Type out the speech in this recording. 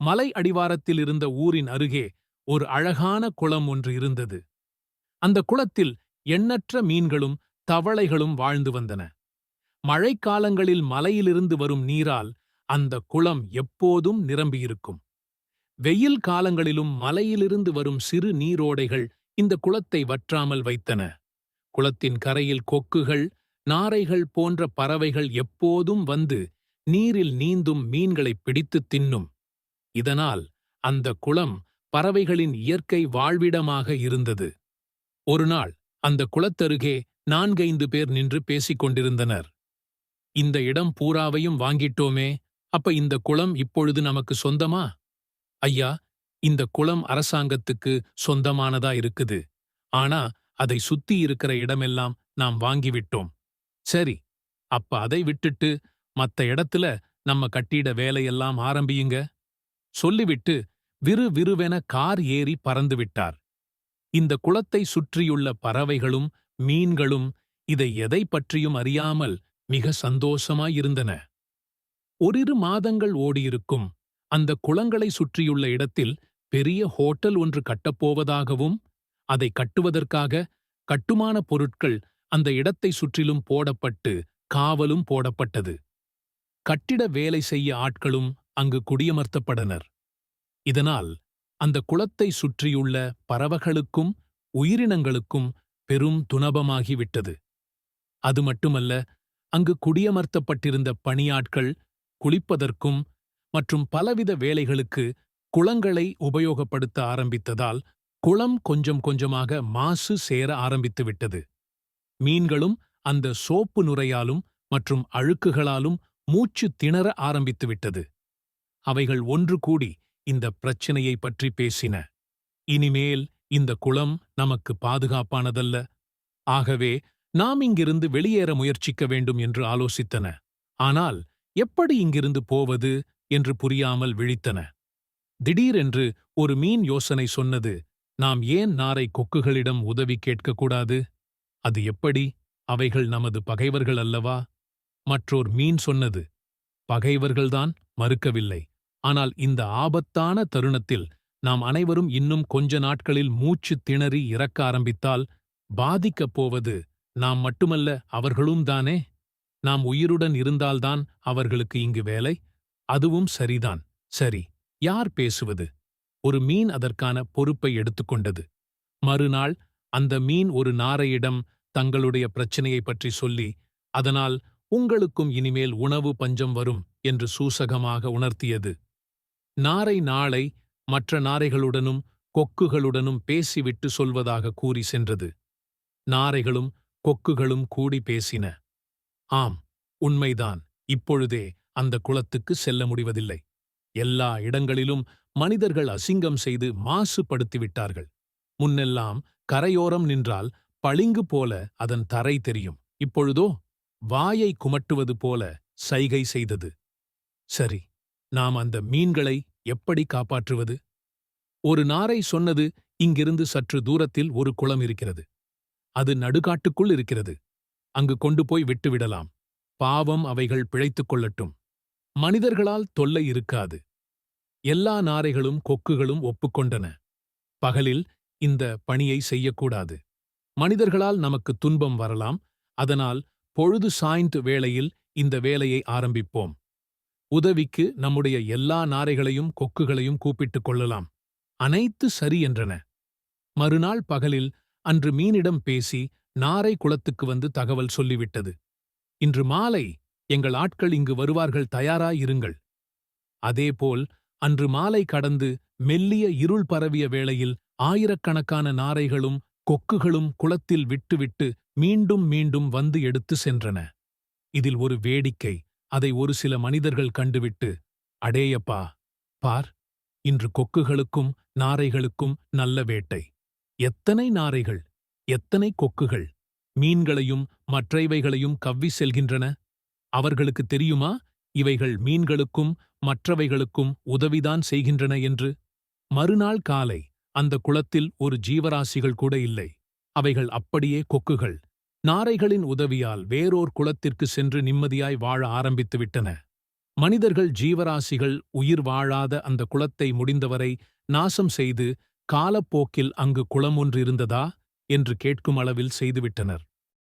மலை அடிவாரத்தில் இருந்த ஊரின் அருகே ஒரு அழகான குளம் ஒன்று இருந்தது. அந்த குளத்தில் எண்ணற்ற மீன்களும் தவளைகளும் வாழ்ந்து வந்தன. மழைக்காலங்களில் மலையிலிருந்து வரும் நீரால் அந்த குளம் எப்போதும் நிரம்பியிருக்கும். வெயில் காலங்களிலும் மலையிலிருந்து வரும் சிறு நீரோடைகள் இந்த குளத்தை வற்றாமல் வைத்தன. குளத்தின் கரையில் கொக்குகள் நாரைகள் போன்ற பறவைகள் எப்போதும் வந்து நீரில் நீந்தும் மீன்களை பிடித்துத் தின்னும். இதனால் அந்த குளம் பறவைகளின் இயற்கை வாழ்விடமாக இருந்தது. ஒருநாள் அந்த குளத்தருகே நான்கைந்து பேர் நின்று பேசிக் கொண்டிருந்தனர். இந்த இடம் பூராவையும் வாங்கிட்டோமே அப்ப இந்த குளம் இப்பொழுது நமக்கு சொந்தமா? ஐயா இந்த குளம் அரசாங்கத்துக்கு சொந்தமானதா இருக்குது. ஆனா அதை சுத்தி இருக்கிற இடமெல்லாம் நாம் வாங்கிவிட்டோம். சரி அப்ப அதை விட்டுட்டு மத்த இடத்துல நம்ம கட்டிட வேலையெல்லாம் ஆரம்பியுங்க. சொல்லிவிட்டு விறு விறுவென கார் ஏறி பறந்துவிட்டார். இந்த குளத்தை சுற்றியுள்ள பறவைகளும் மீன்களும் இதை எதை பற்றியும் அறியாமல் மிக சந்தோஷமாயிருந்தன. ஓரிரு மாதங்கள் ஓடியிருக்கும். அந்த குளங்களை சுற்றியுள்ள இடத்தில் பெரிய ஹோட்டல் ஒன்று கட்டப்போவதாகவும் அதை கட்டுவதற்காக கட்டுமான பொருட்கள் அந்த இடத்தை சுற்றிலும் போடப்பட்டு காவலும் போடப்பட்டது. கட்டிட வேலை செய்ய ஆட்களும் அங்கு குடியமர்த்தப்படனர் இதனால் அந்த குளத்தை சுற்றியுள்ள பறவைகளுக்கும் உயிரினங்களுக்கும் பெரும் துனபமாகிவிட்டது அது மட்டுமல்ல அங்கு குடியமர்த்தப்பட்டிருந்த பணியாட்கள் குளிப்பதற்கும் மற்றும் பலவித வேலைகளுக்கு குளங்களை உபயோகப்படுத்த ஆரம்பித்ததால் குளம் கொஞ்சம் கொஞ்சமாக மாசு சேர ஆரம்பித்துவிட்டது மீன்களும் அந்த சோப்பு நுரையாலும் மற்றும் அழுக்குகளாலும் மூச்சு திணற ஆரம்பித்துவிட்டது அவைகள் ஒன்று கூடி இந்த பிரச்சினையை பற்றி பேசின. இனிமேல் இந்த குளம் நமக்கு பாதுகாப்பானதல்ல. ஆகவே நாம் இங்கிருந்து வெளியேற முயற்சிக்க வேண்டும் என்று ஆலோசித்தன. ஆனால் எப்படி இங்கிருந்து போவது என்று புரியாமல் விழித்தன. திடீரென்று ஒரு மீன் யோசனை சொன்னது நாம் ஏன் நாரை கொக்குகளிடம் உதவி கேட்கக்கூடாது? அது எப்படி? அவைகள் நமது பகைவர்கள் அல்லவா? மற்றோர் மீன் சொன்னது பகைவர்கள்தான் மறுக்கவில்லை. ஆனால் இந்த ஆபத்தான தருணத்தில் நாம் அனைவரும் இன்னும் கொஞ்ச நாட்களில் மூச்சு திணறி இறக்க ஆரம்பித்தால் பாதிக்கப் போவது நாம் மட்டுமல்ல அவர்களும் தானே? நாம் உயிருடன் இருந்தால்தான் அவர்களுக்கு இங்கு வேலை? அதுவும் சரிதான். சரி யார் பேசுவது? ஒரு மீன் அதற்கான பொறுப்பை எடுத்துக்கொண்டது. மறுநாள் அந்த மீன் ஒரு நாரையிடம் தங்களுடைய பிரச்சனையை பற்றி சொல்லி அதனால் உங்களுக்கும் இனிமேல் உணவு பஞ்சம் வரும் என்று சூசகமாக உணர்த்தியது. நாரை நாளை மற்ற நாரைகளுடனும் கொக்குகளுடனும் பேசிவிட்டு சொல்வதாக கூறி சென்றது. நாரைகளும் கொக்குகளும் கூடி பேசின. ஆம் உண்மைதான். இப்பொழுதே அந்த குளத்துக்கு செல்ல முடிவதில்லை. எல்லா இடங்களிலும் மனிதர்கள் அசிங்கம் செய்து மாசுபடுத்திவிட்டார்கள். முன்னெல்லாம் கரையோரம் நின்றால் பளிங்கு போல அதன் தரை தெரியும். இப்பொழுதோ வாயை குமட்டுவது போல சைகை செய்தது. சரி நாம் அந்த மீன்களை எப்படி காப்பாற்றுவது? ஒரு நாரை சொன்னது இங்கிருந்து சற்று தூரத்தில் ஒரு குளம் இருக்கிறது. அது நடுகாட்டுக்குள் இருக்கிறது. அங்கு கொண்டு போய் விட்டுவிடலாம். பாவம் அவைகள் பிழைத்துக் கொள்ளட்டும். மனிதர்களால் தொல்லை இருக்காது. எல்லா நாரைகளும் கொக்குகளும் ஒப்புக்கொண்டன. பகலில் இந்த பணியை செய்யக்கூடாது. மனிதர்களால் நமக்கு துன்பம் வரலாம். அதனால் பொழுது சாய்ந்து வேளையில் இந்த வேலையை ஆரம்பிப்போம். உதவிக்கு நம்முடைய எல்லா நாரைகளையும் கொக்குகளையும் கூப்பிட்டுக் கொள்ளலாம். அனைத்து சரி என்றன. மறுநாள் பகலில் அன்று மீனிடம் பேசி நாரை குளத்துக்கு வந்து தகவல் சொல்லிவிட்டது. இன்று மாலை எங்கள் ஆட்கள் இங்கு வருவார்கள் தயாராயிருங்கள். அதேபோல் அன்று மாலை கடந்து மெல்லிய இருள் பரவிய வேளையில் ஆயிரக்கணக்கான நாரைகளும் கொக்குகளும் குளத்தில் விட்டுவிட்டு மீண்டும் மீண்டும் வந்து எடுத்து சென்றன. இதில் ஒரு வேடிக்கை. அதை ஒரு சில மனிதர்கள் கண்டுவிட்டு அடேயப்பா பார் இன்று கொக்குகளுக்கும் நாரைகளுக்கும் நல்ல வேட்டை. எத்தனை நாரைகள் எத்தனை கொக்குகள் மீன்களையும் மற்றவைகளையும் கவ்வி செல்கின்றன? அவர்களுக்கு தெரியுமா இவைகள் மீன்களுக்கும் மற்றவைகளுக்கும் உதவிதான் செய்கின்றன என்று? மறுநாள் காலை அந்த குளத்தில் ஒரு ஜீவராசிகள் கூட இல்லை. அவைகள் அப்படியே கொக்குகள். நாரைகளின் உதவியால் வேறோர் குளத்திற்கு சென்று நிம்மதியாய் வாழ ஆரம்பித்துவிட்டன. மனிதர்கள் ஜீவராசிகள் உயிர் வாழாத அந்த குளத்தை முடிந்தவரை நாசம் செய்து காலப்போக்கில் அங்கு குளம் என்று கேட்கும் அளவில் செய்துவிட்டனர்.